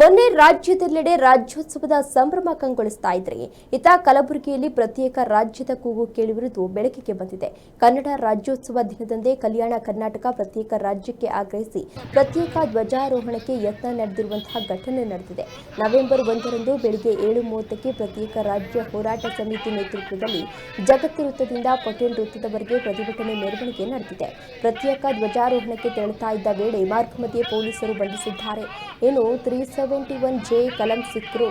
ಮೊನ್ನೆ ರಾಜ್ಯದೆಲ್ಲೆಡೆ ರಾಜ್ಯೋತ್ಸವದ ಸಂಭ್ರಮ ಕಂಗೊಳಿಸ್ತಾ ಇದ್ರೆ. ಇತ ಕಲಬುರಗಿಯಲ್ಲಿ ಪ್ರತ್ಯೇಕ ರಾಜ್ಯದ ಕೂಗು ಕೇಳಿರುವುದು ಬೆಳಕಿಗೆ ಬಂದಿದೆ. ಕನ್ನಡ ರಾಜ್ಯೋತ್ಸವ ದಿನದಂದೇ ಕಲ್ಯಾಣ ಕರ್ನಾಟಕ ಪ್ರತ್ಯೇಕ ರಾಜ್ಯಕ್ಕೆ ಆಗ್ರಹಿಸಿ ಪ್ರತ್ಯೇಕ ಧ್ವಜಾರೋಹಣಕ್ಕೆ ಯತ್ನ ನಡೆದಿರುವಂತಹ ಘಟನೆ ನಡೆದಿದೆ. ನವೆಂಬರ್ ಒಂದರಂದು ಬೆಳಗ್ಗೆ ಏಳು ಮೂವತ್ತಕ್ಕೆ ಪ್ರತ್ಯೇಕ ರಾಜ್ಯ ಹೋರಾಟ ಸಮಿತಿ ನೇತೃತ್ವದಲ್ಲಿ ಜಗತ್ತು ವೃತ್ತದಿಂದ ಪಟೇಲ್ ವೃತ್ತದವರೆಗೆ ಪ್ರತಿಭಟನೆ ಮೆರವಣಿಗೆ ನಡೆದಿದೆ. ಪ್ರತ್ಯೇಕ ಧ್ವಜಾರೋಹಣಕ್ಕೆ ತೆರಳುತ್ತಾ ಇದ್ದ ವೇಳೆ ಮಾರ್ಗ ಮಧ್ಯೆ ಪೊಲೀಸರು ಬಂಧಿಸಿದ್ದಾರೆ. ಏನು ತ್ರೀ ಸೆವೆಂಟಿ ಒನ್ ಜೆ ಕಲಂ ಸಿಕ್ಕರು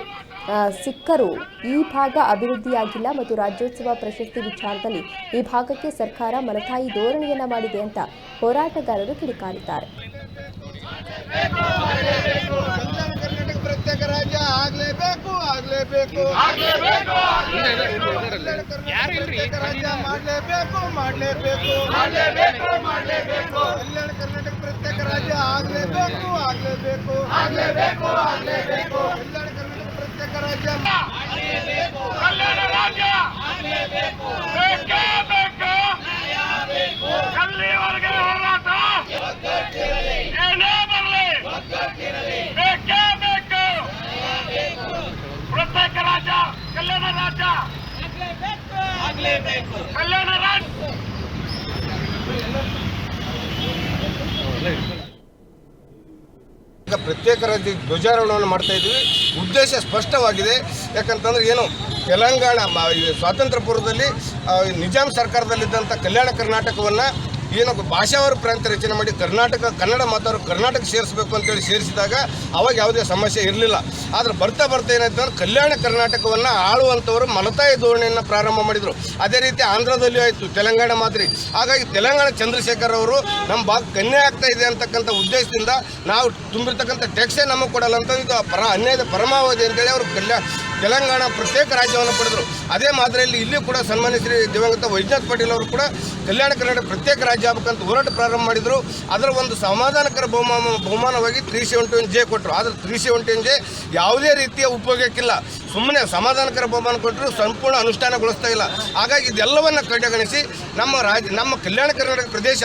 ಸಿಕ್ಕರು ಈ ಭಾಗ ಅಭಿವೃದ್ಧಿಯಾಗಿಲ್ಲ ಮತ್ತು ರಾಜ್ಯೋತ್ಸವ ಪ್ರಶಸ್ತಿ ವಿಚಾರದಲ್ಲಿ ಈ ಭಾಗಕ್ಕೆ ಸರ್ಕಾರ ಮಲತಾಯಿ ಧೋರಣೆಯನ್ನು ಮಾಡಿದೆ ಅಂತ ಹೋರಾಟಗಾರರು ಕಿಡಿಕಾರಿದ್ದಾರೆ. ಕಲ್ಯಾಣ ಪ್ರತ್ಯೇಕ ರಾಜ್ಯ ಆಗ್ಲೇಬೇಕು ಆಗ್ಲೇಬೇಕು. ಕಲ್ಯಾಣ ಕರ್ನಾಟಕ ಪ್ರತ್ಯೇಕ ರಾಜ್ಯ ಮಾಡ್ಲೇಬೇಕು ಮಾಡ್ಲೇಬೇಕು ಕಲ್ಯಾಣ ಕರ್ನಾಟಕ ಪ್ರತ್ಯೇಕ ರಾಜ್ಯ ಆಗ್ಲೇಬೇಕು ಆಗ್ಲೇಬೇಕು ಕಲ್ಯಾಣ ಕರ್ನಾಟಕ ಪ್ರತ್ಯೇಕ ರಾಜ್ಯ ಕಲ್ಯಾಣ ರಾಜ್ಯ ಬೇಕೇ ಬೇಕು ಅಲ್ಲಿವರೆಗೆ ಹೋರಾಟ ಏನೇ ಬರಲಿ ಬೇಕೇ ಬೇಕು ಪ್ರತ್ಯೇಕ ರಾಜ್ಯ ಕಲ್ಯಾಣ ರಾಜ್ಯ ಕಲ್ಯಾಣ ರಾಜ್ಯ ಈಗ ಪ್ರತ್ಯೇಕ ರಾಜ್ಯ ಧ್ವಜಾರೋಹಣವನ್ನು ಮಾಡ್ತಾ ಇದ್ವಿ ಉದ್ದೇಶ ಸ್ಪಷ್ಟವಾಗಿದೆ. ಯಾಕಂತಂದ್ರೆ ಏನು, ತೆಲಂಗಾಣ ಸ್ವಾತಂತ್ರ್ಯ ಪೂರ್ವದಲ್ಲಿ ನಿಜಾಮ್ ಸರ್ಕಾರದಲ್ಲಿದ್ದಂಥ ಕಲ್ಯಾಣ ಕರ್ನಾಟಕವನ್ನು ಏನು ಭಾಷಾವಾರು ಪ್ರಾಂತ್ಯ ರಚನೆ ಮಾಡಿ ಕರ್ನಾಟಕ, ಕನ್ನಡ ಮಾತಾಡೋ ಕರ್ನಾಟಕ ಸೇರಿಸಬೇಕು ಅಂತೇಳಿ ಸೇರಿಸಿದಾಗ ಅವಾಗ ಯಾವುದೇ ಸಮಸ್ಯೆ ಇರಲಿಲ್ಲ. ಆದರೆ ಬರ್ತಾ ಬರ್ತಾ ಏನಾಯ್ತು ಅಂದ್ರೆ ಕಲ್ಯಾಣ ಕರ್ನಾಟಕವನ್ನು ಆಳುವಂಥವರು ಮಲತಾಯಿ ಧೋರಣೆಯನ್ನು ಪ್ರಾರಂಭ ಮಾಡಿದರು. ಅದೇ ರೀತಿ ಆಂಧ್ರದಲ್ಲಿ ಆಯಿತು, ತೆಲಂಗಾಣ ಮಾದರಿ. ಹಾಗಾಗಿ ತೆಲಂಗಾಣ ಚಂದ್ರಶೇಖರ್ ಅವರು ನಮ್ಮ ಭಾಗ ಕನ್ಯೆ ಆಗ್ತಾ ಇದೆ ಅಂತಕ್ಕಂಥ ಉದ್ದೇಶದಿಂದ ನಾವು ತುಂಬಿರ್ತಕ್ಕಂಥ ಟ್ಯಾಕ್ಸೇ ನಮಗೆ ಕೊಡಲ್ಲ ಅಂತ ಇದು ಪರ ಅನ್ಯಾಯದ ಪರಮಾವಧಿ ಅಂತೇಳಿ ಅವರು ಕಲ್ಯಾಣ ತೆಲಂಗಾಣ ಪ್ರತ್ಯೇಕ ರಾಜ್ಯವನ್ನು ಪಡೆದರು. ಅದೇ ಮಾದರಿಯಲ್ಲಿ ಇಲ್ಲಿ ಕೂಡ ಸನ್ಮಾನ್ಯ ಶ್ರೀ ದಿವಂಗತ ವೈದ್ಯನಾಥ್ ಪಾಟೀಲ್ ಅವರು ಕೂಡ ಕಲ್ಯಾಣ ಕರ್ನಾಟಕ ಪ್ರತ್ಯೇಕ ರಾಜ್ಯ ಆಗಬೇಕಂತ ಹೋರಾಟ ಪ್ರಾರಂಭ ಮಾಡಿದರು. ಅದರ ಒಂದು ಸಮಾಧಾನಕರ ಬಹುಮಾನ, ಬಹುಮಾನವಾಗಿ ತ್ರೀ ಸೆವೆಂಟಿ ಒನ್ ಜೆ ಕೊಟ್ಟರು. ಆದರೆ ತ್ರೀ ಸೆವೆಂಟಿ ಒನ್ ಜೆ ಯಾವುದೇ ರೀತಿಯ ಉಪಯೋಗಕ್ಕಿಲ್ಲ. ಸುಮ್ಮನೆ ಸಮಾಧಾನಕರ ಬಹುಮಾನ ಕೊಟ್ಟರು, ಸಂಪೂರ್ಣ ಅನುಷ್ಠಾನಗೊಳಿಸ್ತಾ ಇಲ್ಲ. ಹಾಗಾಗಿ ಇದೆಲ್ಲವನ್ನು ಕಡೆಗಣಿಸಿ ನಮ್ಮ ರಾಜ್ಯ ನಮ್ಮ ಕಲ್ಯಾಣ ಕರ್ನಾಟಕ ಪ್ರದೇಶ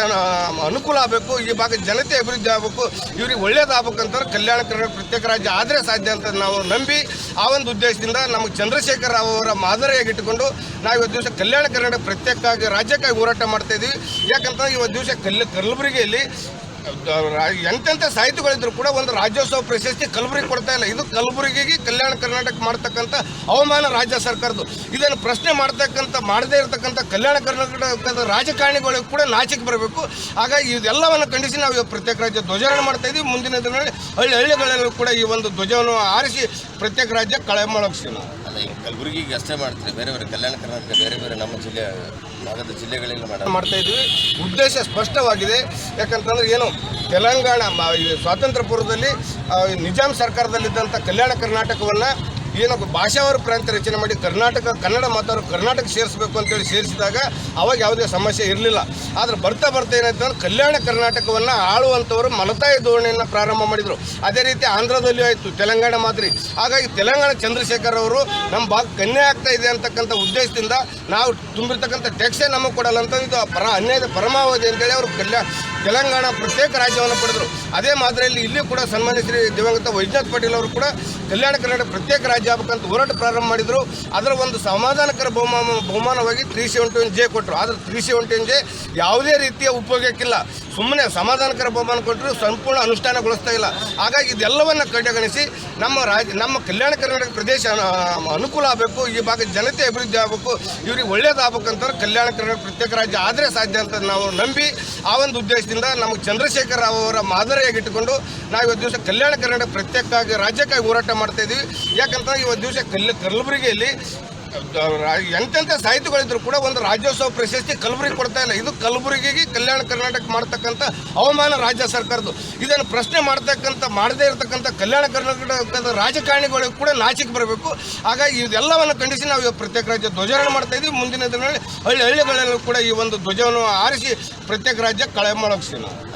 ಅನುಕೂಲ ಆಗಬೇಕು, ಈ ಭಾಗದ ಜನತೆ ಅಭಿವೃದ್ಧಿ ಆಗಬೇಕು, ಇವರಿಗೆ ಒಳ್ಳೇದಾಗಬೇಕಂತಾರೆ ಅಂತಂದ್ರೆ ಕಲ್ಯಾಣ ಕರ್ನಾಟಕ ಪ್ರತ್ಯೇಕ ರಾಜ್ಯ ಆದರೆ ಸಾಧ್ಯ ಅಂತ ನಾವು ನಂಬಿ ಆ ಒಂದು ಉದ್ದೇಶದಿಂದ ನಮಗೆ ಚಂದ್ರಶೇಖರ್ ರಾವ್ ಅವರ ಮಾದರಿಯಾಗಿ ಇಟ್ಟುಕೊಂಡು ನಾವು ಇವತ್ತು ದಿವಸ ಕಲ್ಯಾಣ ಕರ್ನಾಟಕ ಪ್ರತ್ಯೇಕವಾಗಿ ರಾಜ್ಯಕ್ಕಾಗಿ ಹೋರಾಟ ಮಾಡ್ತಾ ಇದ್ದೀವಿ. ಯಾಕಂತಂದ್ರೆ ಇವತ್ತು ದಿವಸ ಕಲ್ ಕಲಬುರಗಿಯಲ್ಲಿ ಎಂತೆಂಥ ಸಾಹಿತಿಗಳಿದ್ರು ಕೂಡ ಒಂದು ರಾಜ್ಯೋತ್ಸವ ಪ್ರಶಸ್ತಿ ಕಲಬುರಗಿ ಕೊಡ್ತಾ ಇಲ್ಲ. ಇದು ಕಲಬುರಗಿಗೆ ಕಲ್ಯಾಣ ಕರ್ನಾಟಕ ಮಾಡ್ತಕ್ಕಂಥ ಅವಮಾನ ರಾಜ್ಯ ಸರ್ಕಾರದ್ದು. ಇದನ್ನು ಪ್ರಶ್ನೆ ಮಾಡ್ತಕ್ಕಂಥ ಮಾಡದೇ ಇರತಕ್ಕಂಥ ಕಲ್ಯಾಣ ಕರ್ನಾಟಕದ ರಾಜಕಾರಣಿಗಳಿಗೆ ಕೂಡ ನಾಚಿಕೆ ಬರಬೇಕು. ಹಾಗಾಗಿ ಇದೆಲ್ಲವನ್ನು ಖಂಡಿಸಿ ನಾವು ಪ್ರತ್ಯೇಕ ರಾಜ್ಯ ಧ್ವಜಾರೋಹಣ ಮಾಡ್ತಾ ಇದ್ದೀವಿ ಮುಂದಿನ ದಿನಗಳಲ್ಲಿ ಹಳ್ಳಿ ಹಳ್ಳಿಗಳಲ್ಲೂ ಕೂಡ ಈ ಒಂದು ಧ್ವಜವನ್ನು ಆರಿಸಿ ಪ್ರತ್ಯೇಕ ರಾಜ್ಯ ಕಳೆ ನಾವು. ಅಲ್ಲ ಈ ಕಲಬುರಗಿಗೆ ಅಷ್ಟೇ ಮಾಡ್ತಾರೆ. ಬೇರೆ ಬೇರೆ ಕಲ್ಯಾಣ ಕರ್ನಾಟಕ ಬೇರೆ ಬೇರೆ ನಮ್ಮ ಜಿಲ್ಲೆ ಭಾಗದ ಜಿಲ್ಲೆಗಳಲ್ಲಿ ಮಾಡ್ತಾ ಇದ್ವಿ. ಉದ್ದೇಶ ಸ್ಪಷ್ಟವಾಗಿದೆ. ಯಾಕಂತಂದ್ರೆ ಏನು ತೆಲಂಗಾಣ ಸ್ವಾತಂತ್ರ್ಯ ಪೂರ್ವದಲ್ಲಿ ನಿಜಾಮ್ ನಿಜಾಂ ಸರ್ಕಾರದಲ್ಲಿದ್ದಂಥ ಕಲ್ಯಾಣ ಕರ್ನಾಟಕವನ್ನು ಏನು ಭಾಷಾವಾರು ಪ್ರಾಂತ್ಯ ರಚನೆ ಮಾಡಿ ಕರ್ನಾಟಕ, ಕನ್ನಡ ಮಾತಾಡೋ ಕರ್ನಾಟಕ ಸೇರಿಸಬೇಕು ಅಂತೇಳಿ ಸೇರಿಸಿದಾಗ ಅವಾಗ ಯಾವುದೇ ಸಮಸ್ಯೆ ಇರಲಿಲ್ಲ. ಆದರೆ ಬರ್ತಾ ಬರ್ತಾ ಏನಾಯ್ತು ಅಂದ್ರೆ ಕಲ್ಯಾಣ ಕರ್ನಾಟಕವನ್ನು ಆಳುವಂಥವರು ಮಲತಾಯಿ ಧೋರಣೆಯನ್ನು ಪ್ರಾರಂಭ ಮಾಡಿದರು. ಅದೇ ರೀತಿ ಆಂಧ್ರದಲ್ಲಿ ಆಯಿತು, ತೆಲಂಗಾಣ ಮಾದರಿ. ಹಾಗಾಗಿ ತೆಲಂಗಾಣ ಚಂದ್ರಶೇಖರ್ ಅವರು ನಮ್ಮ ಭಾಗ ಕನ್ಯೆ ಆಗ್ತಾ ಇದೆ ಅಂತಕ್ಕಂಥ ಉದ್ದೇಶದಿಂದ ನಾವು ತುಂಬಿರ್ತಕ್ಕಂಥ ಟ್ಯಾಕ್ಸೇ ನಮಗೆ ಕೊಡಲ್ಲ ಅಂತ ಇದು ಪರ ಅನ್ಯಾಯದ ಪರಮಾವಧಿ ಅಂತೇಳಿ ಅವರು ಕಲ್ಯಾಣ ತೆಲಂಗಾಣ ಪ್ರತ್ಯೇಕ ರಾಜ್ಯವನ್ನು ಪಡೆದರು. ಅದೇ ಮಾದರಿಯಲ್ಲಿ ಇಲ್ಲಿ ಕೂಡ ಸನ್ಮಾನ್ಯ ಶ್ರೀ ದಿವಂಗತ ವೈದ್ಯನಾಥ್ ಪಾಟೀಲ್ ಅವರು ಕೂಡ ಕಲ್ಯಾಣ ಕರ್ನಾಟಕ ಪ್ರತ್ಯೇಕ ರಾಜ್ಯ ಆಗ್ಬೇಕಂತ ಹೋರಾಟ ಪ್ರಾರಂಭ ಮಾಡಿದರು. ಅದರ ಒಂದು ಸಮಾಧಾನಕರ ಬಹುಮಾನ, ಬಹುಮಾನವಾಗಿ ತ್ರೀ ಸೆವೆಂಟಿ ಒನ್ ಜೆ ಕೊಟ್ಟರು ಆದರೆ ತ್ರೀ ಸೆವೆಂಟಿ ಒನ್ ಜೆ ಯಾವುದೇ ರೀತಿಯ ಉಪಯೋಗಕ್ಕಿಲ್ಲ. ಸುಮ್ಮನೆ ಸಮಾಧಾನಕರ ಬಹುಮಾನ ಕೊಟ್ಟರು ಸಂಪೂರ್ಣ ಅನುಷ್ಠಾನಗೊಳಿಸ್ತಾ ಇಲ್ಲ. ಹಾಗಾಗಿ ಇದೆಲ್ಲವನ್ನು ಕಡೆಗಣಿಸಿ ನಮ್ಮ ರಾಜ್ಯ, ನಮ್ಮ ಕಲ್ಯಾಣ ಕರ್ನಾಟಕ ಪ್ರದೇಶ ಅನುಕೂಲ ಆಗಬೇಕು, ಈ ಭಾಗ ಜನತೆ ಅಭಿವೃದ್ಧಿ ಆಗಬೇಕು, ಇವರಿಗೆ ಒಳ್ಳೇದಾಗಬೇಕು ಅಂತಂದ್ರೆ ಕಲ್ಯಾಣ ಕರ್ನಾಟಕ ಪ್ರತ್ಯೇಕ ರಾಜ್ಯ ಆದರೆ ಸಾಧ್ಯ ಅಂತ ನಾವು ನಂಬಿ ಆ ಒಂದು ಉದ್ದೇಶದಿಂದ ನಮಗೆ ಚಂದ್ರಶೇಖರ್ ರಾವ್ ಅವರ ಮಾದರಿಯಾಗಿ ಇಟ್ಟುಕೊಂಡು ನಾವು ಇವತ್ತು ದಿವಸ ಕಲ್ಯಾಣ ಕರ್ನಾಟಕ ಪ್ರತ್ಯೇಕವಾಗಿ ರಾಜ್ಯಕ್ಕಾಗಿ ಹೋರಾಟ ಮಾಡ್ತಾ ಇದ್ದೀವಿ ಯಾಕಂತಂದ್ರೆ ಇವತ್ತು ದಿವಸ ಕಲ್ ಕಲಬುರಗಿಯಲ್ಲಿ ಎಂತೆಂಥ ಸಾಹಿತಿಗಳಿದ್ರು ಕೂಡ ಒಂದು ರಾಜ್ಯೋತ್ಸವ ಪ್ರಶಸ್ತಿ ಕಲಬುರಗಿ ಕೊಡ್ತಾ ಇಲ್ಲ. ಇದು ಕಲಬುರಗಿಗೆ ಕಲ್ಯಾಣ ಕರ್ನಾಟಕ ಮಾಡ್ತಕ್ಕಂಥ ಅವಮಾನ ರಾಜ್ಯ ಸರ್ಕಾರದ್ದು. ಇದನ್ನು ಪ್ರಶ್ನೆ ಮಾಡ್ತಕ್ಕಂಥ ಮಾಡದೇ ಇರತಕ್ಕಂಥ ಕಲ್ಯಾಣ ಕರ್ನಾಟಕದ ರಾಜಕಾರಣಿಗಳಿಗೆ ಕೂಡ ನಾಚಿಕೆ ಬರಬೇಕು. ಹಾಗಾಗಿ ಇದೆಲ್ಲವನ್ನು ಖಂಡಿಸಿ ನಾವು ಇವಾಗ ಪ್ರತ್ಯೇಕ ರಾಜ್ಯ ಧ್ವಜಾರೋಹಣ ಮಾಡ್ತಾ ಇದ್ದೀವಿ. ಮುಂದಿನ ದಿನಗಳಲ್ಲಿ ಹಳ್ಳಿ ಹಳ್ಳಿಗಳಲ್ಲೂ ಕೂಡ ಈ ಒಂದು ಧ್ವಜವನ್ನು ಆರಿಸಿ ಪ್ರತ್ಯೇಕ ರಾಜ್ಯ ಕಳೆ ಮಾಡೋಕ್ಸಿ ನಾವು.